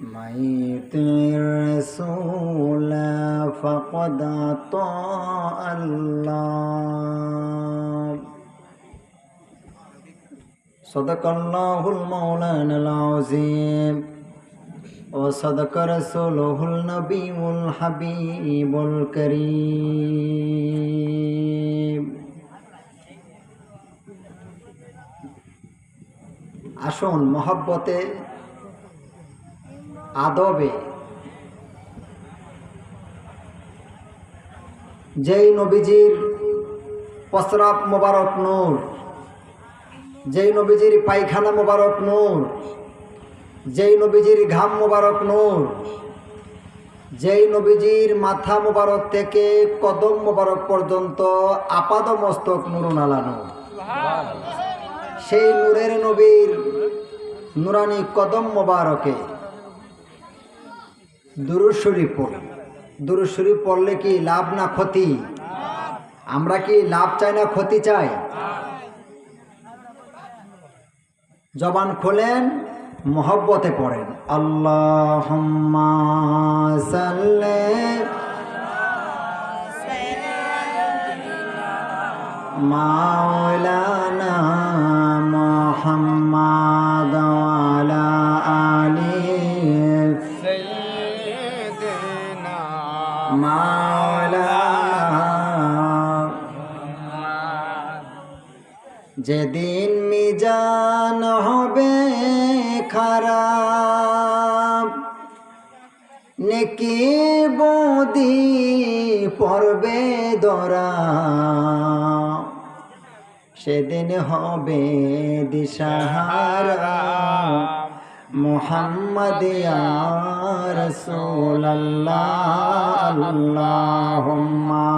من يطع الرسول فقد أطاع الله صدق الله المولانا العظيم وصدق رسوله النبي الحبيب الكريم আসুন মহব্বতে আদবে। যেই নবীজির প্রস্রাব মোবারক নূর যেই নবীজির পায়খানা মোবারক নূর যেই নবীজির ঘাম মোবারক নূর যেই নবীজির মাথা মোবারক থেকে কদম মোবারক পর্যন্ত আপাদ মস্তক নুরুন আলানো সেই নূরের নবীর নুরানি কদম মোবারকে দুরুশরী পড়ি। দুরুশরী পড়লে কি লাভ না ক্ষতি? আমরা কি লাভ চাই না ক্ষতি চাই? জবান খোলেন, মহব্বতে পড়েন। আল্লাহ মাওলানা যেদিন মিজান হবে খারাপ নেকি বদি পড়বে দরা। সেদিন হবে দিশাহারা মোহাম্মদ রসুল্লাহ আল্লাহুম্মা।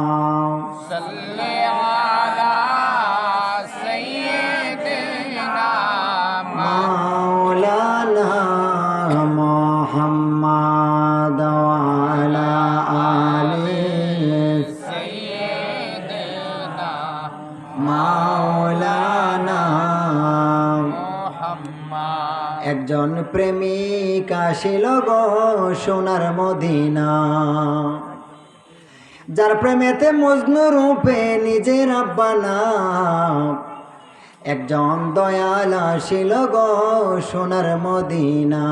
প্রেমিক আসিল গো সোনার মদিনা। যার প্রেমেতে মজনু রূপে নিজের আব্বানা একজন দয়াল আসিল গো সোনার মদিনা।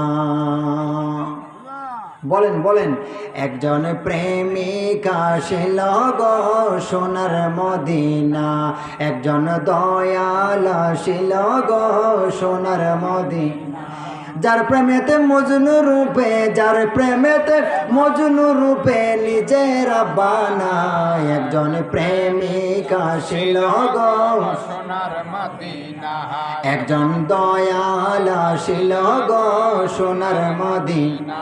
বলেন বলেন, একজন প্রেমিক আসিল গো সোনার মদিনা। একজন দয়াল আসিল গো সোনার মদিনা। যার প্রেমেতে মজনু রূপে যার প্রেমেতে মজনু রূপে নিজের বানা একজন প্রেমিক আসিল গো। সোনার মদিনা একজন দয়াল আসিল গো সোনার মদিনা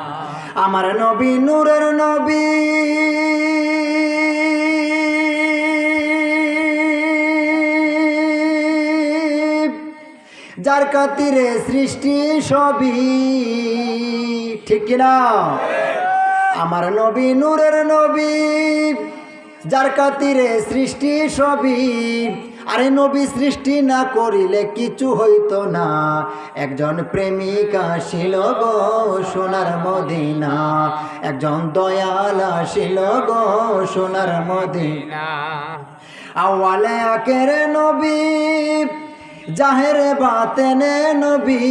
আমার নবী নূরের নবী যার কাতিরে সৃষ্টি সবই। ঠিক কিনা? আমার নবী, নূরের নবী, যার কাতিরে সৃষ্টি সবই। আরে নবী, সৃষ্টি না করিলে কিছু হইতো না। একজন প্রেমিক আসিল গো সোনার মদিনা। একজন দয়াল আসিল গো সোনার মদিনা। আওয়ালে আকের নবী জাহের বাতেনে নবী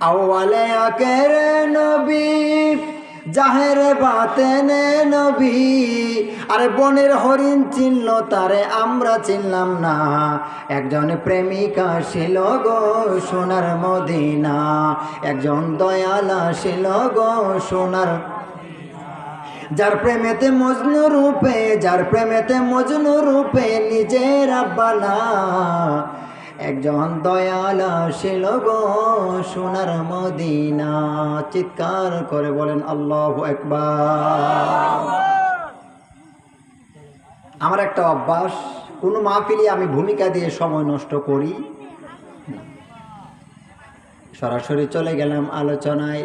আওয়ালে আকের নবী। জাহের বাতেনে নবী, আরে বনের হরিণ চিনল, তারে আমরা চিনলাম না। একজন প্রেমিকা ছিল গো সোনার মদিনা, একজন দয়াল ছিল গো সোনার যার প্রেমেতে মজনু রূপে, যার প্রেমেতে মজনু রূপে নিজের আব্বানা একজন দয়াল আসিল গো সোনার মদিনা। চিৎকার করে বলেন, আল্লাহ একবার আমার একটা অভ্যাস, কোনো মাহফিলে আমি ভূমিকা দিয়ে সময় নষ্ট করি। সরাসরি চলে গেলাম আলোচনায়।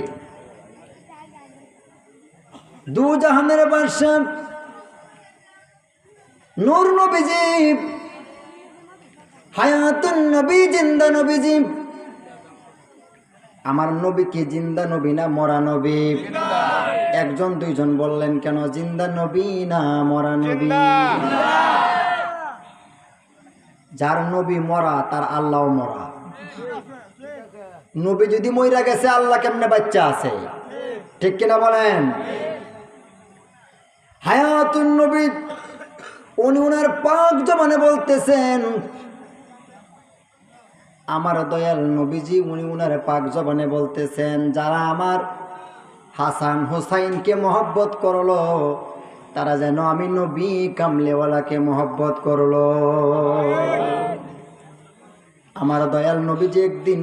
দু জাহানের বাদশা নূর নবীজি আমার নবী কি জিন্দা নবী না মরা নবী? একজন, দুইজন বললেন, কেন জিন্দা নবী না মরা নবী? যার নবী মরা, তার আল্লাহ মরা। নবী যদি মইরা গেছে, আল্লাহ কেমনে বাচ্চা আছে? ঠিক কিনা বলেন? হায়াতুন নবী, উনি ওনার পাক জমানে বলতেছেন আমার দয়াল নবীজি, উনি উনার পাক জবানে বলতেছেন, যারা আমার হাসান হুসাইনকে মহব্বত করল, তারা যেন আমি নবী কামলেওয়ালাকে মহব্বত করল। আমার দয়াল নবীজি একদিন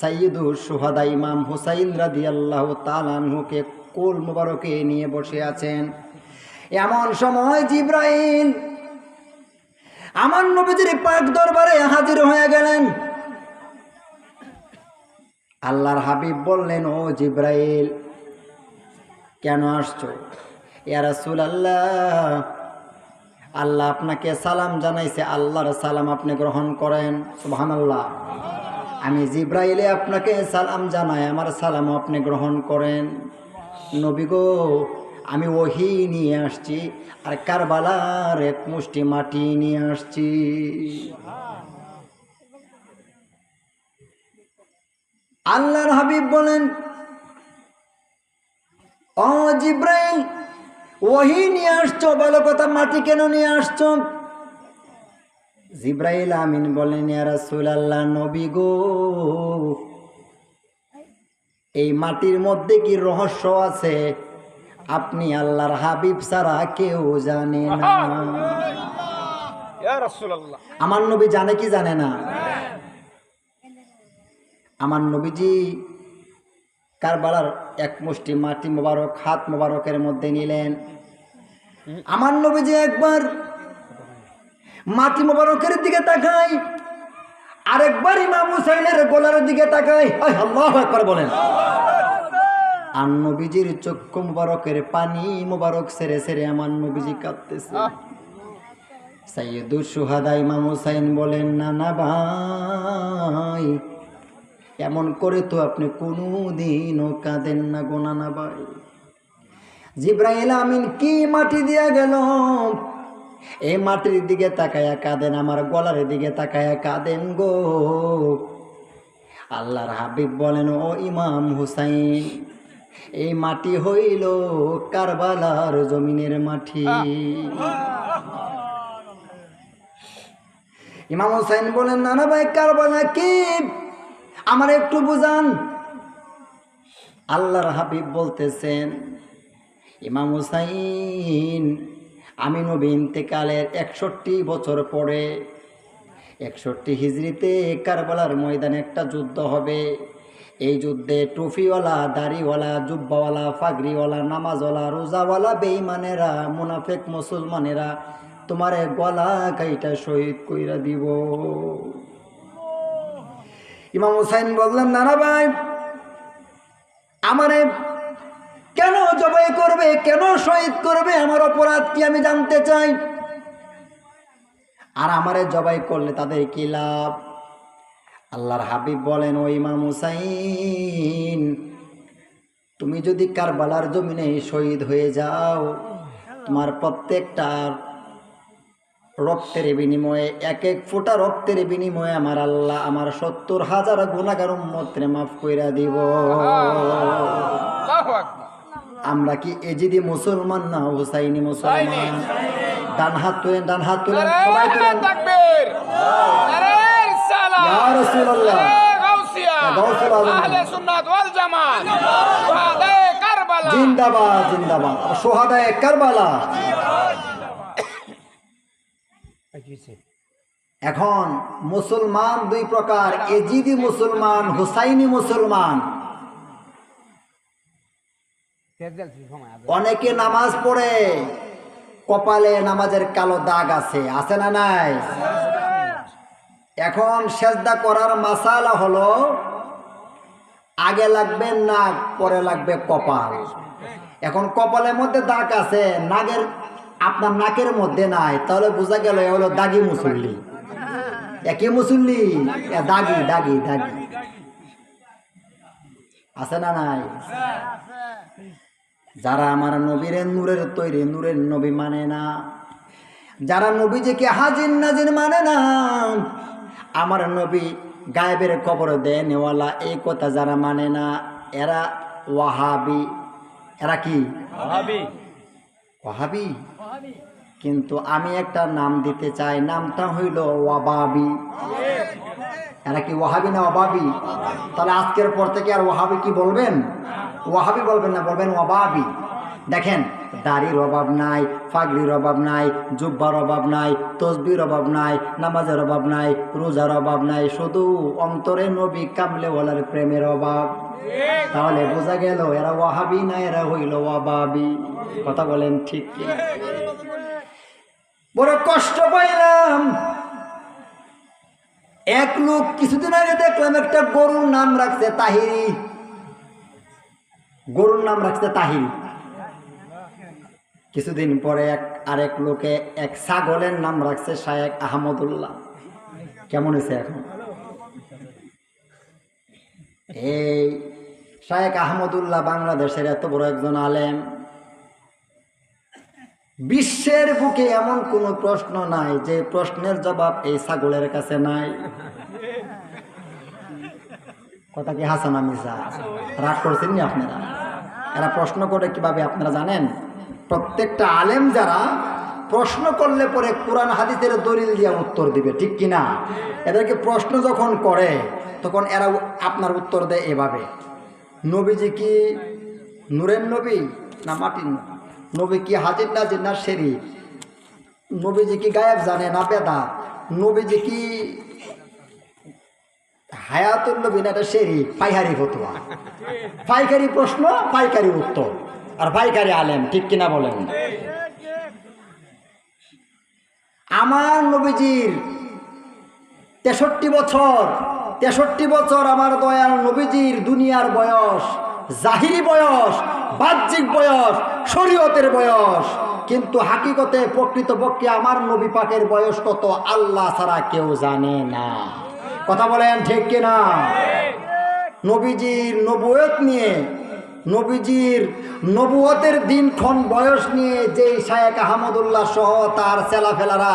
সাইয়দুর সুহাদা ইমাম হুসাইন রাদি আল্লাহ তালানহুকে কোল মুবারকে নিয়ে বসে আছেন। এমন সময় জিব্রাইল, আমার নবীজির পাক দরবারে হাজির হয়ে গেলেন। আল্লাহর হাবিব বললেন, ও জিব্রাইল, কেন আসছো? ইয়া রাসূল আল্লাহ আল্লাহ আপনাকে সালাম জানাইছে। আল্লাহর সালাম আপনি গ্রহণ করেন। সুহান আল্লাহ আমি জিব্রাইলে আপনাকে সালাম জানাই, আমার সালাম আপনি গ্রহণ করেন। নবী গো, আমি ওহি নিয়ে আসছি, আর কারবালার এক মুষ্টি মাটি নিয়ে আসছি। আল্লাহর হাবিব বলেন ও জিব্রাইল ওহি নিয়ে আসছো? বলো কথা মাটি কেন নিয়ে আসছো? জিব্রাইল আমিন বলেন রাসূলুল্লাহ নবী গো এই মাটির মধ্যে কি রহস্য আছে? আপনি আল্লাহর হাবিব ছাড়া কেউ জানে না। আমার নবী জানে কি জানে না? আমার নবীজি কারবালার এক মুষ্টি মাটি মোবারক, হাত মোবারকের মধ্যে নিলেন। আমার নবীজি একবার মাটি মোবারকের দিকে তাকাই আরেকবার ইমাম হুসাইনের গোলার দিকে তাকাই একবার বলেন। আর নবীজির চক্ষু মোবারকের পানি মোবারক সেরে সেরে আমার নবীজি কাঁদতেছে। সাইয়দুর সুহাদা ইমাম হুসাইন বলেন না না ভাই এমন করে তো আপনি কোনো দিনও কাঁদেন না গোনা না ভাই। জিব্রাইল আমিন কি মাটি দিয়া গেল? এই মাটির দিকে তাকায়া কাঁদেন, আমার গলার দিকে তাকায়া কাঁদেন গো। আল্লাহর হাবিব বলেন, ও ইমাম হুসাইন, এই মাটি হইল কারবালার জমিনের মাটি। ইমাম হুসাইন বলেন, নানা ভাই, কারবালা কি আমার একটু বুঝান। আল্লাহর হাবিব বলতেছেন, ইমাম হুসাইন, আমি নবী ইন্তেকালের একষট্টি বছর পরে একষট্টি হিজড়িতে কারবালার ময়দানে একটা যুদ্ধ হবে। এই যুদ্ধে টুফিওয়ালা, দাড়িওয়ালা, জুব্বাওয়ালা, ফাগরিওয়ালা, নামাজওয়ালা, রোজাওয়ালা বেইমানেরা মুনাফেক, মুসলমানেরা তোমারে গলা কাইটা শহীদ কইরা দিব। ইমাম হুসাইন বললেন নানা ভাই, আমারে কেন জবাই করবে, কেন শহীদ করবে, আমার অপরাধ কি আমি জানতে চাই? আর আমারে জবাই করলে তাদের কি লাভ? আল্লাহর হাবিব বলেন, ও ইমাম হুসাইন, তুমি যদি কারবালার জমিনে শহীদ হয়ে যাও, তোমার প্রত্যেকটা রক্তের বিনিময়ে এক এক ফোঁটা রক্তের বিনিময়ে আমার আল্লাহ আমার সত্তর হাজার গুণাগার উম্মতরে মাফ কইরা দিব। আমরা কি এজিদি মুসলমান না হুসাইনি মুসলমান? ডান হাত তুলেন ডান হাত তুলেন সবাই তুলেন। ইয়া রাসূলুল্লাহ। জিন্দাবাদ। জিন্দাবাদ সোহাদায় কারবালা। এখন মুসলমান দুই প্রকার এজিদি মুসলমান হুসাইনি মুসলমান। অনেকে নামাজ পড়ে কপালে নামাজের কালো দাগ আছে আছে না নাই? এখন সেজদা করার মাসালা হলো আগে লাগবে নাক পরে লাগবে কপাল। এখন কপালের মধ্যে দাগ আছে নাগের আপনার নাকের মধ্যে নাই তাহলে বোঝা গেল এ হলো দাগি মুসল্লি। একই মুসল্লি? দাগি দাগি দাগি। আছে না নাই? যারা আমার নবীর নূরের তৈরি নূরের নবী মানে না। যারা নবী নবীজিকে হাজির নাজির মানে না। আমার নবী গায়েবের কবর দেয় নেওয়ালা এই কথা যারা মানে না এরা ওয়াহাবি। এরা কি? ওয়াহাবি। ওয়াহাবি? কিন্তু আমি একটা নাম দিতে চাই, নামটা হইল ওয়াবাবি। এরা কি ওয়াহাবি না ওয়াবাবি? তাহলে আজকের পর থেকে আর ওয়াহাবি কি বলবেন? ওয়াহাবি বলবেন না, বলবেন ওয়াবাবি। দেখেন, দাড়ির অভাব নাই, ফাগড়ির অভাব নাই, জুব্বার অভাব নাই, তসবির অভাব নাই, নামাজের অভাব নাই, রোজার অভাব নাই, শুধু অন্তরে নবী কামলে ওলার প্রেমের অভাব। তাহলে বোঝা গেল, এরা ওয়াহাবি না, এরা হইল ওয়াবাবি। কথা বলেন ঠিক বড় কষ্ট পাইলাম। এক লোক কিছুদিন আগে দেখলাম একটা গরুর নাম রাখছে তাহিরি। গরুর নাম রাখছে তাহিরি। কিছুদিন পরে এক আরেক লোকে এক ছাগলের নাম রাখছে শায়েক আহমদুল্লাহ। কেমন হয়েছে এখন? এই শায়েক আহমদুল্লাহ বাংলাদেশের এত বড় একজন আলেম। বিশ্বের বুকে এমন কোনো প্রশ্ন নাই যে প্রশ্নের জবাব এই ছাগলের কাছে নাই। কথা কি হাসান আমিসা রাগ করছেন নি আপনারা? এরা প্রশ্ন করে কীভাবে আপনারা জানেন? প্রত্যেকটা আলেম যারা প্রশ্ন করলে পরে কোরআন হাদিসের দলিল দিয়ে উত্তর দিবে, ঠিক কিনা এদেরকে প্রশ্ন যখন করে, তখন এরা আপনার উত্তর দেয় এভাবে। নবীজি কি নূরের নবী না মাটির নবী? নবী কি হাজির নাজির না সেরি। নবীজি কি গায়েব জানে না বেদা। নবীজি কি হায়াতুল নবী না এটা সেরি পাইহারি ফতুয়া। পাইকারি প্রশ্ন, পাইকারি উত্তর। আর পাইকারি আলেম, ঠিক কিনা বলেন? আমার নবীজির তেষট্টি বছর তেষট্টি বছর আমার দয়াল নবীজির দুনিয়ার বয়স, জাহিরি বয়স বাহ্যিক বয়স, শরীয়তের বয়স। কিন্তু হাকিকতে প্রকৃতপক্ষে আমার নবী পাকের বয়স কত, আল্লাহ ছাড়া কেউ জানে না। কথা বলেন ঠিক কিনা? নবীজির নবুয়ত নিয়ে, নবীজির নবুয়তের দিনক্ষণ বয়স নিয়ে যেই শায়েক আহমদুল্লাহ সহ তার সেলাফেলারা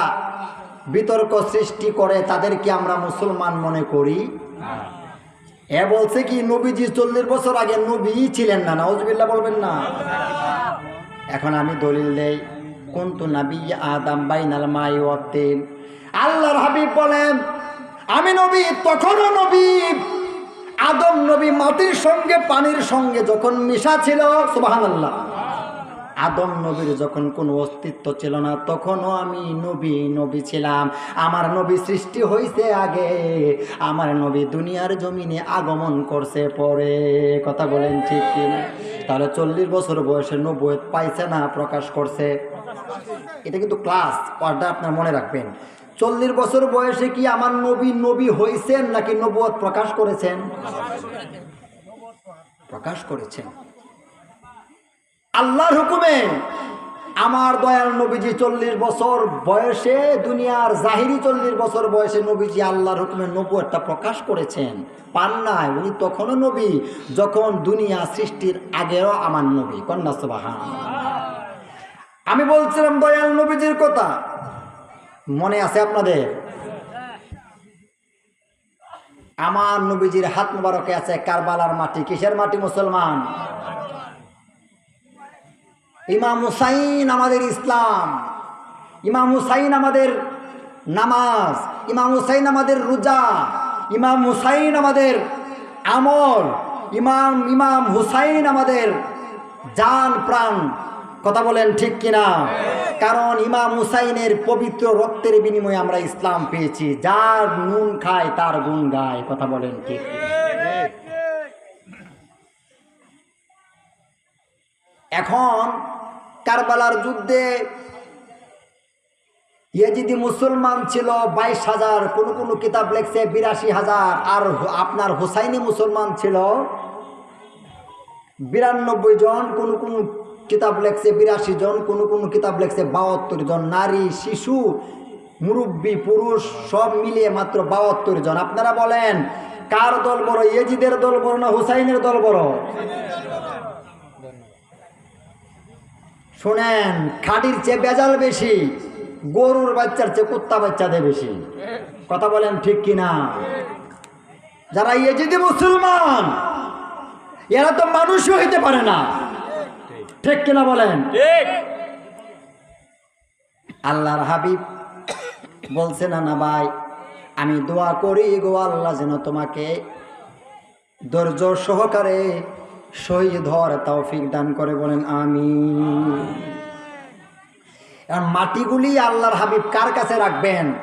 বিতর্ক সৃষ্টি করে, তাদেরকে আমরা মুসলমান মনে করি? এ বলছে কি, নবীজি চল্লিশ বছর আগে নবী ছিলেন না নজবিল্লা বলবেন না। এখন আমি দলিল দেই কোন তো নাবি আদাম বাইনাল মাই ওয়াক্তিন আল্লাহর হাবিব বলেন, আমি নবী, তখনও নবী। আদম নবী মাটির সঙ্গে, পানির সঙ্গে যখন মিশা ছিল সুবাহ আল্লাহ আদম নবীর যখন কোনো অস্তিত্ব ছিল না, তখনও আমি নবী নবী ছিলাম। আমার নবী সৃষ্টি হয়েছে আগে। আমার নবী দুনিয়ার জমিনে আগমন করছে পরে। কথা বলেন ঠিক কিনা? তাহলে চল্লিশ বছর বয়সে নবুয়ত পাইছে না, প্রকাশ করছে? এটা কিন্তু ক্লাস পর্দা আপনার মনে রাখবেন। চল্লিশ বছর বয়সে কি আমার নবী নবী হয়েছেন নাকি নবুয়ত প্রকাশ করেছেন? প্রকাশ করেছেন। আল্লাহর হুকুমে আমার দয়াল নবীজি চল্লিশ বছর বয়সে, দুনিয়ার জাহিরি চল্লিশ বছর বয়সে নবীজি আল্লাহর হুকুমে নবুয়টা প্রকাশ করেছেন। পান নাই, উনি তখনও নবী, যখন দুনিয়া সৃষ্টির আগেও আমার নবী। কন্যা সুবাহান আমি বলছিলাম, দয়াল নবীজির কথা। মনে আছে আপনাদের? আমার নবীজির হাত মুবারকে আছে কারবালার মাটি। কিসের মাটি মুসলমান? ইমাম হুসাইন আমাদের ইসলাম, ইমাম হুসাইন আমাদের নামাজ, ইমাম হুসাইন আমাদের রোজা, ইমাম হুসাইন আমাদের আমল, ইমাম ইমাম হুসাইন আমাদের জান, প্রাণ। কথা বলেন ঠিক কিনা? কারণ ইমাম হুসাইনের পবিত্র রক্তের বিনিময়ে আমরা ইসলাম পেয়েছি। যার নুন খায়, তার গুণ গায়। কথা বলেন ঠিক এখন কারবালার যুদ্ধে ইয়েজিদি মুসলমান ছিল বাইশ হাজার, কোন কোন কিতাব লেখছে বিরাশি হাজার, আর আপনার হোসাইনি মুসলমান ছিল বিরানব্বই জন, কোন কোন কিতাব লেখছে বিরাশি জন, কোন কোনো কিতাব লেখছে বাহাত্তর জন, নারী, শিশু, মুরব্বী, পুরুষ, সব মিলিয়ে মাত্র বাহাত্তর জন। আপনারা বলেন, কার দল বড়, ইয়েজিদের দল বড় না হুসাইনের দল বড়? শোনেন খাটির চেয়ে বেজাল বেশি গরুর বাচ্চার চেয়ে কুত্তা বাচ্চাদের বেশি। কথা বলেন ঠিক কিনা? যারা ইয়েজিদি মুসলমান এরা তো মানুষও হইতে পারে না। ঠিক কিনা বলেন? আল্লাহর হাবিব বলছে না না ভাই আমি দোয়া করি গো আল্লাহ যেন তোমাকে ধৈর্য সহকারে শহীদ হওয়ার তৌফিক দান করে বলেন আমি মাটিগুলি আল্লাহর হাবিব কার কাছে রাখবেন?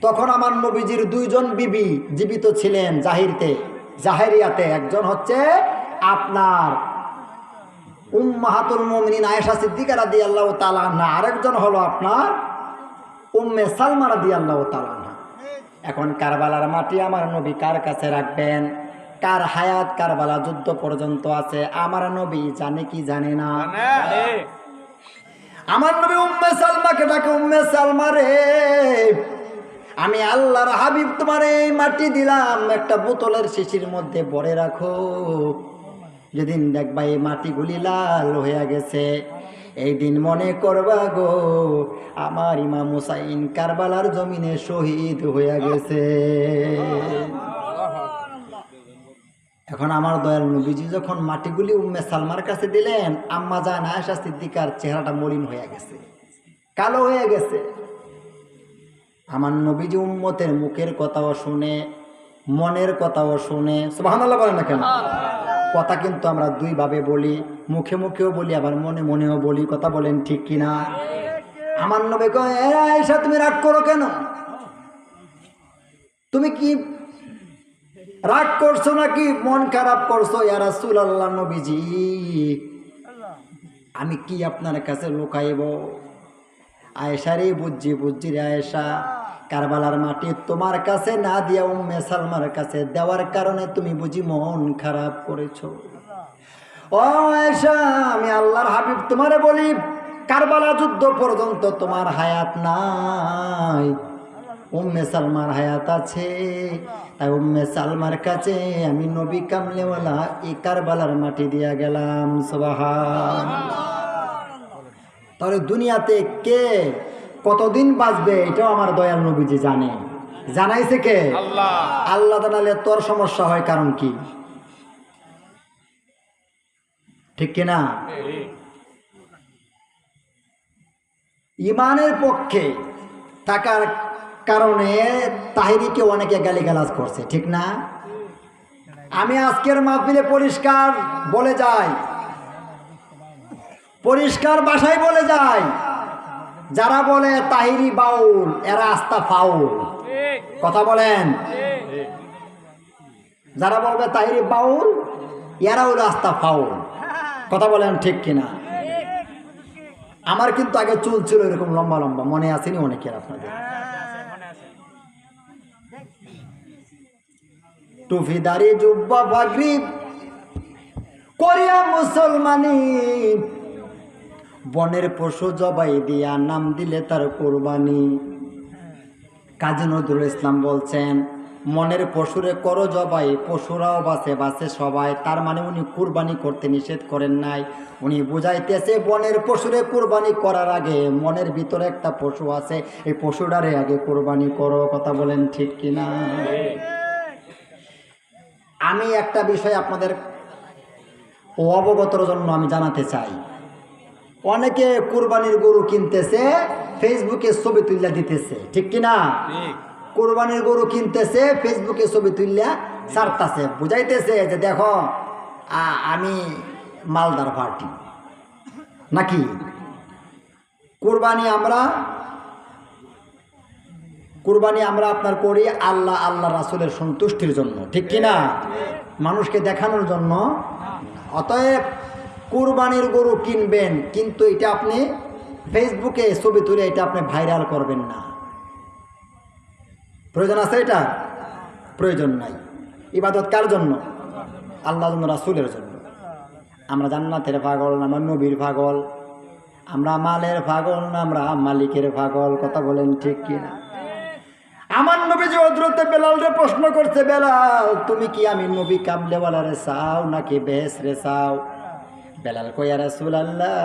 তখন আমার নবীজির দুইজন বিবি জীবিত ছিলেন জাহিরতে জাহেরিয়াতে একজন হচ্ছে আপনার উম উম্মাহাতুল মুমিনিন আয়েশা সিদ্দিকা রাদিয়াল্লাহু তাআলা আনহা, আরেকজন হলো আপনার উম্মে সালমা রাদিয়াল্লাহু তাআলা আনহা। এখন কারবালার মাটি আমার নবী কার কাছে রাখবেন? কার হায়াত কারবালা যুদ্ধ পর্যন্ত আছে? আমার নবী জানে কি জানে না? আমার নবী উম্মে সালমাকে ডাকে উম্মে সালমা রে আমি আল্লাহর হাবিব তোমার এই মাটি দিলাম। একটা বোতলের শিশির মধ্যে ভরে রাখো। যেদিন দেখবা এই মাটিগুলি লাল হয়ে গেছে এই দিন মনে করবা গো আমার ইমাম হুসাইন কারবালার জমিনে শহীদ হয়ে গেছে। এখন আমার দয়াল নবীজি যখন মাটিগুলি উম্মে সালমার কাছে দিলেন আম্মা জান আয়েশা সিদ্দিকার চেহারাটা মলিন হয়ে গেছে কালো হয়ে গেছে। আমার নবীজি উম্মতের মুখের কথাও শুনে মনের কথাও শুনে সুবহানাল্লাহ বলেন না কেন? কথা কিন্তু আমরা দুইভাবে বলি মুখে মুখেও বলি আবার মনে মনেও বলি কথা বলেন ঠিক কিনা? আমার নবী কয় "এ আয়েশা তুমি রাগ করো কেন? তুমি কি রাগ করছ নাকি? মন খারাপ করছ? ইয়া রাসূলুল্লাহ নবীজি। আমি কি আপনার কাছে লুকাইব? আয়েশা রে বুঝছি বুঝছি রে আয়েশা। কারবালার মাটি তোমার কাছে না দিয়া উম্মে সালমার কাছে। দেওয়ার কারণে তুমি বুঝি মন খারাপ করেছ। ও আয়েশা আমি আল্লাহর হাবিব তোমারে বলি কারবালা যুদ্ধ পর্যন্ত তোমার হায়াত নাই। উম্মে সালমার হায়াত আছে তাই উম্মে সালমার কাছে আমি নবী কামলেওয়ালা এই কারবালার মাটি দিয়া গেলাম সুবাহান তাহলে দুনিয়াতে কে কতদিন বাঁচবে এটাও আমার দয়াল নবীজি জানে। জানাইছে কে? আল্লাহ। আল্লাহ জানালে তোর সমস্যা হয় কারণ কি? ঠিক কিনা ইমানের পক্ষে থাকার কারণে তাহিরিকে অনেকে গালিগালাজ করছে, ঠিক না? আমি আজকের মাহফিলে পরিষ্কার বলে যাই। পরিষ্কার বাসায় বলে যাই, যারা বলে তাহিরি বাউল, এরা আস্তা ফাউল কথা বলেন। যারা বলবে তাহিরি বাউল এরা হলো আস্তা ফাউল কথা বলেন ঠিক কিনা? আমার কিন্তু আগে চুল ছিল এরকম লম্বা লম্বা, মনে আসেনি অনেকের আপনাদের? টুফিদারি জুব্বা বাগরি করিয়া মুসলমানি। বনের পশু জবাই দিয়া নাম দিলে তার কোরবানি। কাজী নজরুল ইসলাম বলছেন, মনের পশুরে করো জবাই, পশুরাও বাসে বাসে সবাই। তার মানে উনি কুরবানি করতে নিষেধ করেন নাই। উনি বুঝাইতেছে, বনের পশুরে কুরবানি করার আগে মনের ভিতরে একটা পশু আছে, এই পশুটারে আগে কুরবানি করো। কথা বলেন ঠিক কিনা? আমি একটা বিষয় আপনাদের অবগতর জন্য আমি জানাতে চাই। অনেকে কুরবানির গরু কিনতেছে ফেসবুকে ছবি তুলিয়া দিতেছে। ঠিক কিনা? কোরবানির গরু কিনতেছে ফেসবুকে ছবি তুললা ছাড়তাছে। বুঝাইতেছে যে দেখো আমি মালদার পার্টি নাকি? কোরবানি আমরা কোরবানি আমরা আপনার করি আল্লাহ আল্লাহ রাসুলের সন্তুষ্টির জন্য, ঠিক কিনা? মানুষকে দেখানোর জন্য। অতএব কোরবানির গরু কিনবেন, কিন্তু এটা আপনি ফেসবুকে ছবি তুলে এটা আপনি ভাইরাল করবেন না। প্রয়োজন আছে এটা? প্রয়োজন নাই। ইবাদত কার জন্য? আল্লাহ জন্য, রাসুলের জন্য। আমরা জান্নাতের পাগল না, আমরা নবীর পাগল। আমরা মালের পাগল না, আমরা মালিকের পাগল, কথা বলেন ঠিক কিনা? আমার নবী যে হজরতে বেলাল রে প্রশ্ন করছে বেলাল তুমি কি আমি নবী কামলেওয়ালা রে চাও নাকি বেহেস রে চাও? বেলাল কইয়া রাসুল আল্লাহ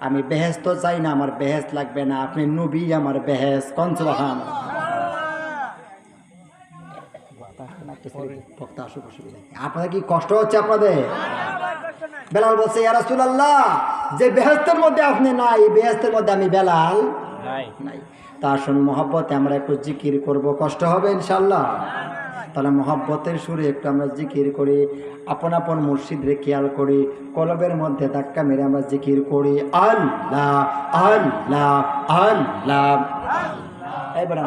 আমি বেহেস তো চাই না আমার বেহেস লাগবে না আপনি নবী আমার বেহেস কনসবাহান আপনাদের কি কষ্ট হচ্ছে আপনাদের? বেলাল বলছে ইয়া রাসুল আল্লাহ যে বেহেস্তের মধ্যে আপনি নাই বেহেস্তের মধ্যে আমি বেলাল নাই। তা আসুন মহব্বতে আমরা একটু জিকির করব। কষ্ট হবে ইনশাল্লাহ। তাহলে মহব্বতের সুরে একটু আমরা জিকির করি, আপন আপন মুর্শিদরে খেয়াল করি, কলবের মধ্যে ধাক্কা মেরে আমরা জিকির করি, আল্লাহ আল্লাহ আল্লাহ। এবার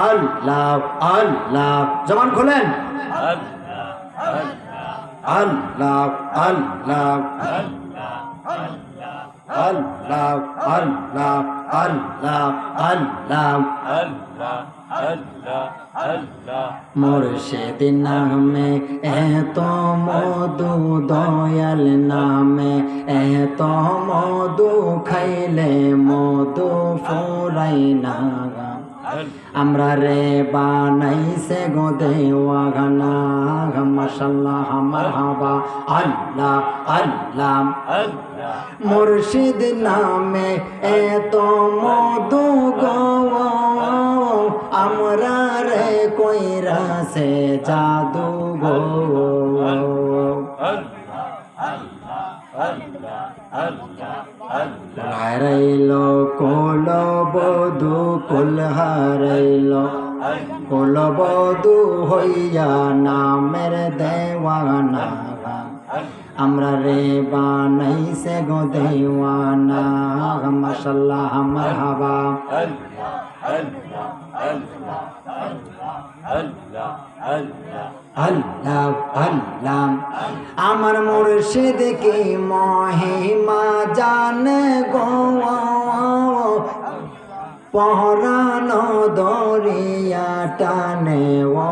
আল্লাহ আল্লাহ। জমান খোলেন। আল্লাহ আল্লাহ আল্লাহ আল্লাহ আল্লাহ আল্লাহ মুর্শিদ নামে এত মধু দয়াল নামে এত মধু খাইলে মধু ফুরাই না আমরা রে বানাইছে গো দেওয়া গানা মাসাল্লাহ আমার হাবা আল্লাহ আল্লাহ। মুর্শিদ নামে এত মধু গো, আমরা রে কইরা সে জাদু গো। হারাইল কোল বধু কুল হারাইল। কুল বধু হইয়া নামের দেওয়ানা। আমরা রে বানাইছে গো দেওয়ানা। মশাল্লাহ, আমার হাবা। আল্লাহ আল্লাহ আমার মুর্শিদ কি মহিমা জানে গো। পহরানো দরিয়া টানে ও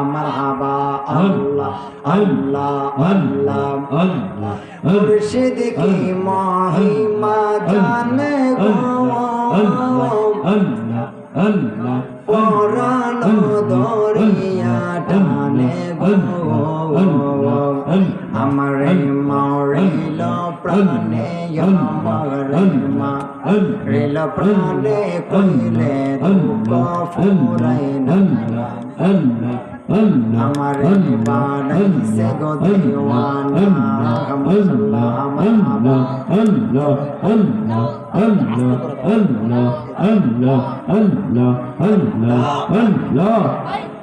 আমার হাবা আল্লাহ আল্লাহ আল্লাহ। মুর্শিদ কি মহিমা জানে গো। পরানো দরিয়া টানে আমার মরিল প্রাণে মা রেল প্রাণে কইলে ফুরাই না हमारे बानाइसे गो देवाना हम सलाम अल्लाह अल्लाह अल्लाह अल्लाह अल्लाह अल्लाह अल्लाह अल्लाह अल्लाह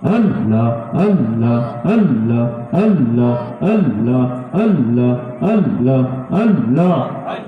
Allah, Allah, Allah, Allah, Allah, Allah, Allah, Allah.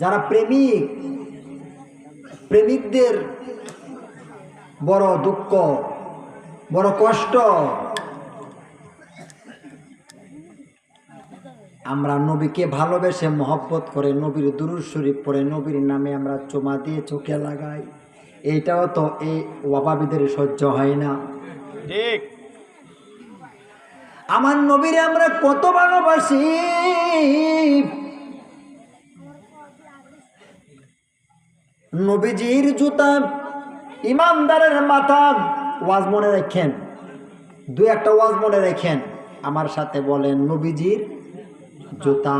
যারা প্রেমিক, প্রেমিকদের বড় দুঃখ, বড় কষ্ট, আমরা নবীকে ভালোবেসে মহব্বত করে নবীর দুরুজ শরীফ পরে নবীর নামে আমরা চোমা দিয়ে চোখে লাগাই। এইটাও তো এই অভাবীদের সহ্য হয় না। ঠিক। আমার নবীরে আমরা কত ভালোবাসি। নবীজির জুতা ইমানদারের মাথা ওয়াজ মনে রেখেন। দু একটা ওয়াজ মনে রেখেন। আমার সাথে বলেন নবীজির জুতা।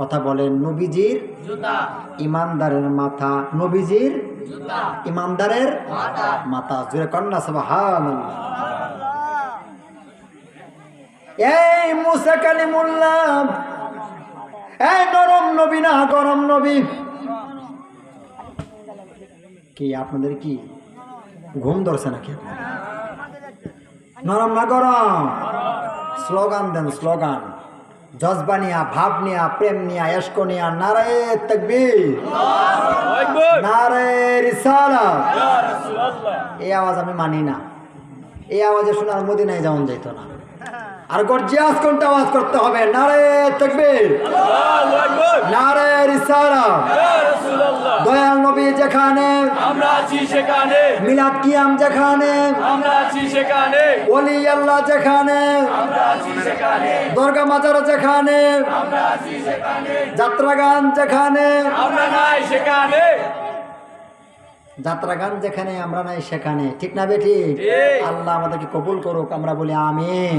কথা বলেন নবীজির ইমানদারের মাথা নবীজির ইমানদারের মাথা। জুড়ে কন্যা হান এই মুসা কালিমুল্লাহ। এই নরম নবী না গরম নবী। কি আপনাদের কি ঘুম ধরছে নাকি নরম না গরম? স্লোগান দেন স্লোগান। জজবা নিয়া ভাব নিয়া প্রেম নিয়া এস্ক নিয়া নারে তকবীর। নারে রিসালা। এই আওয়াজ আমি মানি না। এই আওয়াজে শোনার মদিনায় যাওয়া যাইত না। আর গর্জিয়াস কোনটা আওয়াজ করতে হবে? নারে তকবীর। নারে রিসালা। দয়াল নবী যেখানে। আমরা আছি সেখানে। মিলাদ কিয়াম যেখানে। আমরা আছি সেখানে। ওলি আল্লাহ যেখানে। আমরা আছি সেখানে। দরগা মাজার যেখানে। আমরা আছি সেখানে। যাত্রা গান যেখানে। আমরা নাই সেখানে। যাত্রা গান যেখানে আমরা নাই সেখানে। ঠিক না বেটি ঠিক। আল্লাহ আমাদেরকে কবুল করুক আমরা বলি আমিন।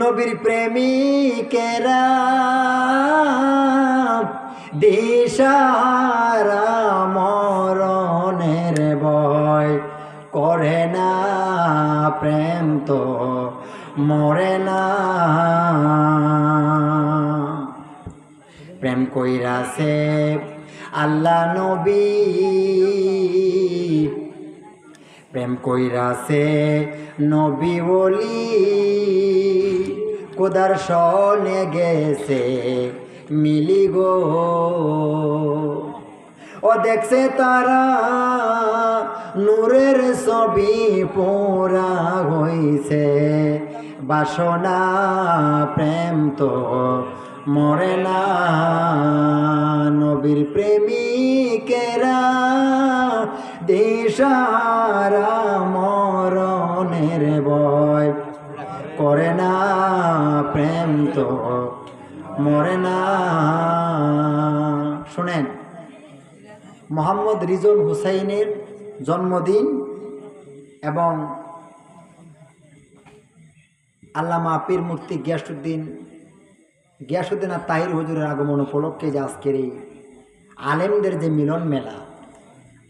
নবীর প্রেমিকেরা দিশারা মরণের ভয় করে না প্রেম তো মরে না। প্রেম কইরাছে আল্লাহ নবী। প্রেম কইরাছে নবী বলি, কোদার সনে গেছে মিলি গো। ও দেখছে তারা নূরের ছবি পোড়া হইছে, বাসনা প্রেম তো মরে না। নবীর প্রেমিকেরা দেশারা মরণের বয় করে না, প্রেম তো মরে না। শুনেন, মোহাম্মদ রিজন হুসাইনের জন্মদিন এবং আল্লামা পীর মুক্তি গিয়াসুদ্দিন গিয়াসুদ্দিন আর তাহির হুজুরের আগমন উপলক্ষে যে আজকের এই আলেমদের যে মিলন মেলা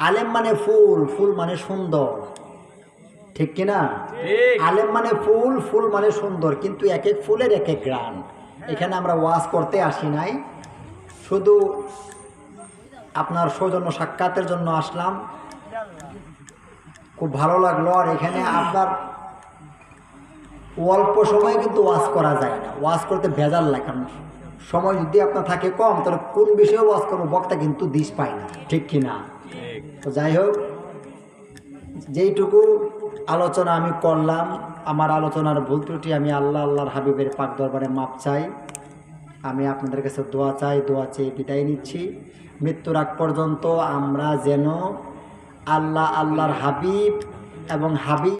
আলেম মানে ফুল ফুল মানে সুন্দর। ঠিক কিনা আলেম মানে ফুল ফুল মানে সুন্দর কিন্তু এক এক ফুলের এক এক গ্রান এখানে আমরা ওয়াজ করতে আসি নাই। শুধু আপনার সৌজন্য সাক্ষাতের জন্য আসলাম। খুব ভালো লাগল। আর এখানে আপনার অল্প সময় কিন্তু ওয়াজ করা যায় না। ওয়াজ করতে ভেজাল লাগে কারণ সময় যদি আপনার থাকে কম, তাহলে কোন বিষয়ে ওয়াজ করব বক্তা কিন্তু দিস পায় না। ঠিক কি না? তো যাই হোক, যেইটুকু আলোচনা আমি করলাম, আমার আলোচনার ভুল ত্রুটি আমি আল্লাহ আল্লাহর হাবিবের পাক দরবারে মাপ চাই। আমি আপনাদের কাছে দোয়া চাই, দোয়া চেয়ে বিদায় নিচ্ছি। মৃত্যুর আগ পর্যন্ত আমরা যেন আল্লাহ আল্লাহর হাবিব এবং হাবিব